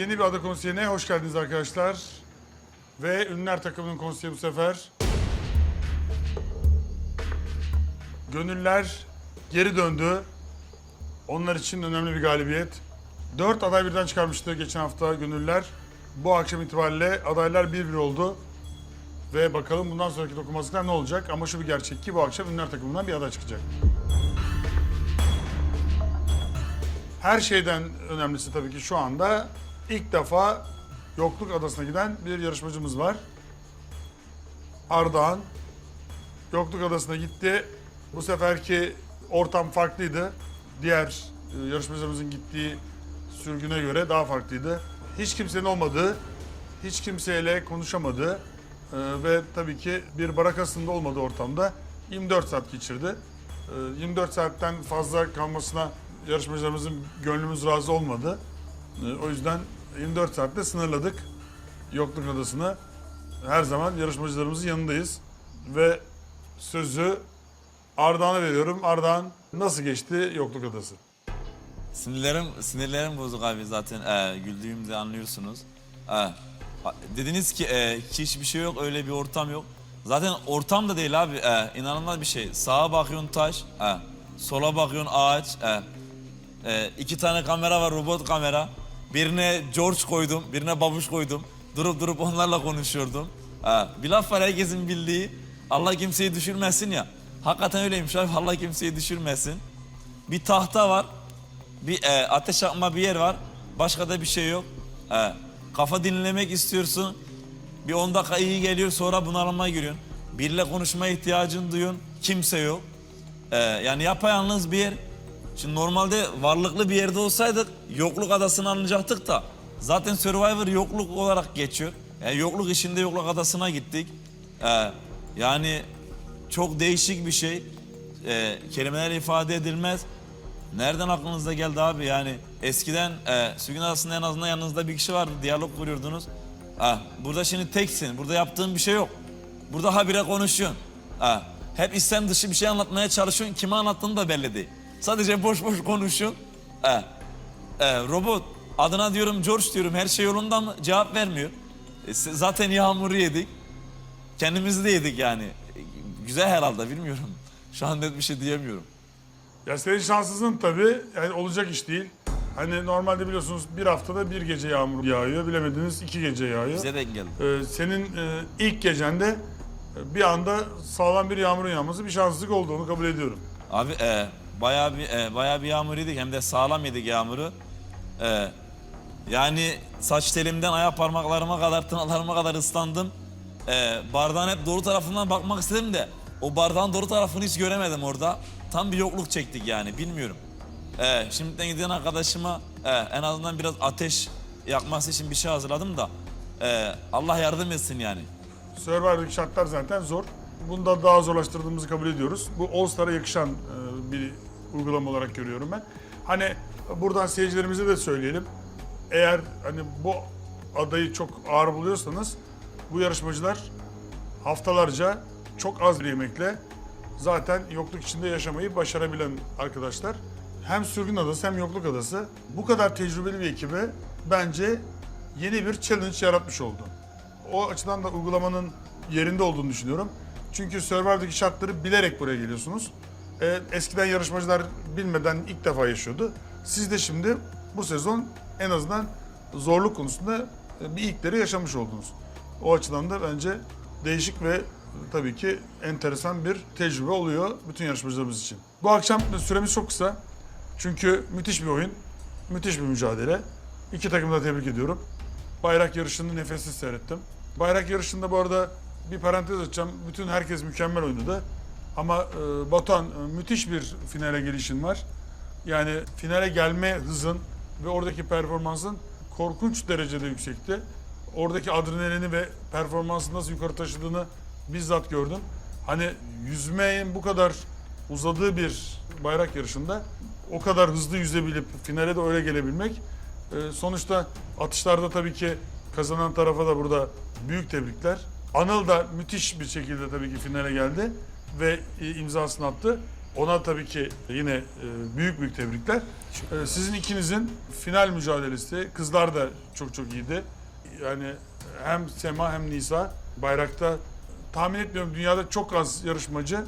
yeni bir ada konseyine hoş geldiniz arkadaşlar. Ve ünlüler takımının konseyi bu sefer. Gönüller geri döndü. Onlar için önemli bir galibiyet. Dört aday birden çıkarmıştı geçen hafta gönüller. Bu akşam itibariyle adaylar 1-1 oldu. Ve bakalım bundan sonraki dokunmazlıklar ne olacak? Ama şu bir gerçek ki bu akşam ünlüler takımından bir aday çıkacak. Her şeyden önemlisi tabii ki şu anda ilk defa Yokluk Adası'na giden bir yarışmacımız var. Ardahan. Yokluk Adası'na gitti. Bu seferki ortam farklıydı. Diğer e, yarışmacılarımızın gittiği sürgüne göre daha farklıydı. Hiç kimsenin olmadığı, hiç kimseyle konuşamadığı e, ve tabii ki bir barakasında olmadığı ortamda 24 saat geçirdi. E, 24 saatten fazla kalmasına yarışmacılarımızın gönlümüz razı olmadı. E, O yüzden 24 saatte sınırladık Yokluk Adası'nı. Her zaman yarışmacılarımızın yanındayız. Ve sözü Ardahan'a veriyorum. Ardahan nasıl geçti Yokluk Adası? Sinirlerim sinirlerim bozuk abi zaten e, güldüğümde anlıyorsunuz. E, a- dediniz ki e, hiçbir şey yok öyle bir ortam yok. Zaten ortam da değil abi e, inanılmaz bir şey. Sağa bakıyorsun taş, e, sola bakıyorsun ağaç. E, e, iki tane kamera var robot kamera. Birine George koydum, birine babuş koydum. Durup durup onlarla konuşuyordum. E, bir laf var herkesin bildiği. Allah kimseyi düşürmesin ya. Hakikaten öyleymiş abi Allah kimseyi düşürmesin. Bir tahta var. Bir e, ateş yakma bir yer var. Başka da bir şey yok. E, kafa dinlemek istiyorsun. Bir 10 dakika iyi geliyor sonra bunalıma giriyorsun. Biriyle konuşma ihtiyacın duyuyorsun. Kimse yok. E, yani yapayalnız bir yer. Şimdi normalde varlıklı bir yerde olsaydık yokluk adasını anlayacaktık da. Zaten Survivor yokluk olarak geçiyor. Yani yokluk işinde yokluk adasına gittik. E, yani çok değişik bir şey. E, kelimeler ifade edilmez. Nereden aklınıza geldi abi yani eskiden e, Sürgün Adası'nda en azından yanınızda bir kişi vardı diyalog kuruyordunuz. Ha, burada şimdi teksin burada yaptığın bir şey yok. Burada habire konuşuyorsun. Ha, hep istem dışı bir şey anlatmaya çalışıyorsun kime anlattığın da belli değil. Sadece boş boş konuşuyorsun. Ha, e, robot adına diyorum George diyorum her şey yolunda mı cevap vermiyor. E, zaten yağmuru yedik. Kendimizi de yedik yani. E, Güzel herhalde bilmiyorum. Şu an net bir şey diyemiyorum. Ya senin şanssızlığın tabii yani olacak iş değil. Hani normalde biliyorsunuz bir haftada bir gece yağmur yağıyor. Bilemediniz iki gece yağıyor. Bize denk geldi. Ee, senin e, ilk gecende e, bir anda sağlam bir yağmurun yağması bir şanssızlık oldu. Onu kabul ediyorum. Abi e, bayağı bir e, bayağı bir yağmur yedik hem de sağlam yedik yağmuru. E, yani saç telimden ayak parmaklarıma kadar tırnaklarıma kadar ıslandım. E, bardağın hep doğru tarafından bakmak istedim de o bardağın doğru tarafını hiç göremedim orada. Tam bir yokluk çektik yani bilmiyorum. E, şimdiden giden arkadaşıma e, en azından biraz ateş yakması için bir şey hazırladım da e, Allah yardım etsin yani. Survivor'daki şartlar zaten zor. Bunu da daha zorlaştırdığımızı kabul ediyoruz. Bu All Star'a yakışan e, bir uygulama olarak görüyorum ben. Hani buradan seyircilerimize de söyleyelim. Eğer hani bu adayı çok ağır buluyorsanız bu yarışmacılar haftalarca çok az bir yemekle zaten yokluk içinde yaşamayı başarabilen arkadaşlar. Hem sürgün adası hem yokluk adası bu kadar tecrübeli bir ekibe bence yeni bir challenge yaratmış oldu. O açıdan da uygulamanın yerinde olduğunu düşünüyorum. Çünkü Survivor'daki şartları bilerek buraya geliyorsunuz. Ee, eskiden yarışmacılar bilmeden ilk defa yaşıyordu. Siz de şimdi bu sezon en azından zorluk konusunda e, bir ilkleri yaşamış oldunuz. O açıdan da bence değişik ve tabii ki enteresan bir tecrübe oluyor bütün yarışmacılarımız için. Bu akşam süremiz çok kısa. Çünkü müthiş bir oyun, müthiş bir mücadele. İki takımı da tebrik ediyorum. Bayrak yarışını nefessiz seyrettim. Bayrak yarışında bu arada bir parantez açacağım. Bütün herkes mükemmel oynadı. Ama e, Batuhan e, müthiş bir finale gelişin var. Yani finale gelme hızın ve oradaki performansın korkunç derecede yüksekti. Oradaki adrenalini ve performansını nasıl yukarı taşıdığını bizzat gördüm. Hani yüzmenin bu kadar uzadığı bir bayrak yarışında o kadar hızlı yüzebilip finale de öyle gelebilmek e, sonuçta atışlarda tabii ki kazanan tarafa da burada büyük tebrikler. Anıl da müthiş bir şekilde tabii ki finale geldi ve e, imzasını attı. Ona tabii ki yine e, büyük büyük tebrikler. E, Sizin ikinizin final mücadelesi, kızlar da çok çok iyiydi. Yani hem Sema hem Nisa bayrakta tahmin etmiyorum dünyada çok az yarışmacı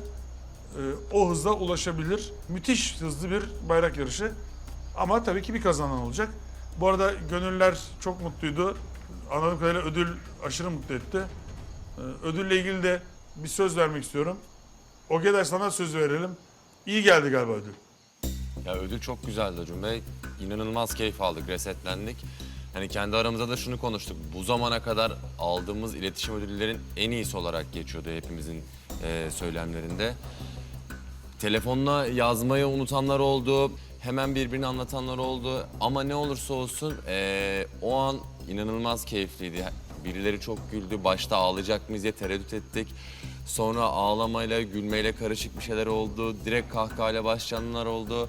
o hızla ulaşabilir. Müthiş hızlı bir bayrak yarışı. Ama tabii ki bir kazanan olacak. Bu arada gönüller çok mutluydu. Anladığım kadarıyla ödül aşırı mutlu etti. Ödülle ilgili de bir söz vermek istiyorum. Ogeday sana söz verelim. İyi geldi galiba ödül. Ya ödül çok güzeldi Acun Bey. İnanılmaz keyif aldık, resetlendik. Hani kendi aramızda da şunu konuştuk. Bu zamana kadar aldığımız iletişim ödüllerin en iyisi olarak geçiyordu hepimizin e, söylemlerinde. Telefonla yazmayı unutanlar oldu. Hemen birbirini anlatanlar oldu. Ama ne olursa olsun e, o an inanılmaz keyifliydi. Birileri çok güldü. Başta ağlayacak mıyız diye tereddüt ettik. Sonra ağlamayla, gülmeyle karışık bir şeyler oldu. Direkt kahkahayla başlayanlar oldu.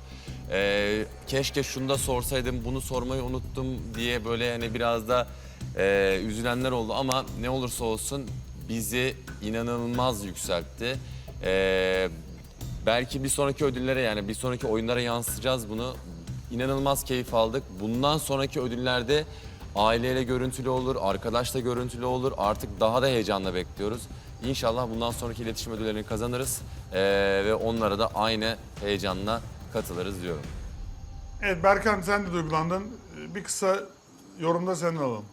E, keşke şunu da sorsaydım, bunu sormayı unuttum diye böyle yani biraz da e, üzülenler oldu. Ama ne olursa olsun bizi inanılmaz yükseltti. E, Belki bir sonraki ödüllere yani bir sonraki oyunlara yansıtacağız bunu. İnanılmaz keyif aldık. Bundan sonraki ödüllerde aileyle görüntülü olur, arkadaşla görüntülü olur. Artık daha da heyecanla bekliyoruz. İnşallah bundan sonraki iletişim ödüllerini kazanırız Ee, ve onlara da aynı heyecanla katılırız diyorum. Evet Berkan sen de duygulandın. Ee, Bir kısa yorumda senden alalım.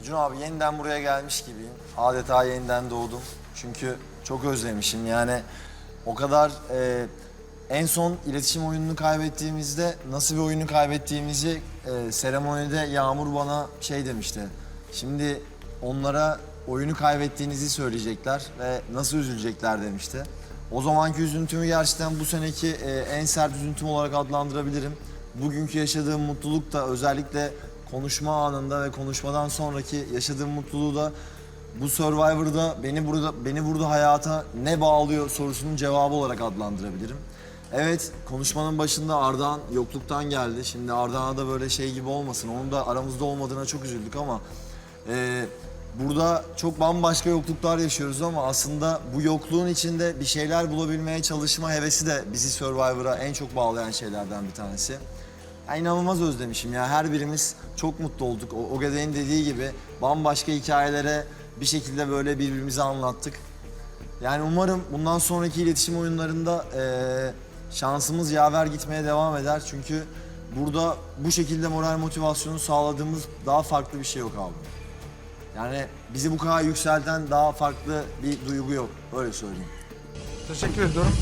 Acun abi yeniden buraya gelmiş gibiyim. Adeta yeniden doğdum. Çünkü çok özlemişim. Yani o kadar e, en son iletişim oyununu kaybettiğimizde nasıl bir oyunu kaybettiğimizi e, seremonide Yağmur bana şey demişti. Şimdi onlara oyunu kaybettiğinizi söyleyecekler ve nasıl üzülecekler demişti. O zamanki üzüntümü gerçekten bu seneki e, en sert üzüntüm olarak adlandırabilirim. Bugünkü yaşadığım mutluluk da özellikle konuşma anında ve konuşmadan sonraki yaşadığım mutluluğu da bu Survivor'da beni burada beni burada hayata ne bağlıyor sorusunun cevabı olarak adlandırabilirim. Evet konuşmanın başında Ardahan yokluktan geldi. Şimdi Ardahan'a da böyle şey gibi olmasın. Onun da aramızda olmadığına çok üzüldük ama e, burada çok bambaşka yokluklar yaşıyoruz ama aslında bu yokluğun içinde bir şeyler bulabilmeye çalışma hevesi de bizi Survivor'a en çok bağlayan şeylerden bir tanesi. Ya inanılmaz özlemişim ya. Her birimiz çok mutlu olduk. O, Ogeday'ın dediği gibi bambaşka hikayelere bir şekilde böyle birbirimize anlattık. Yani umarım bundan sonraki iletişim oyunlarında eee, şansımız yaver gitmeye devam eder. Çünkü burada bu şekilde moral motivasyonu sağladığımız daha farklı bir şey yok abi. Yani bizi bu kadar yükselten daha farklı bir duygu yok. Öyle söyleyeyim. Teşekkür ediyorum.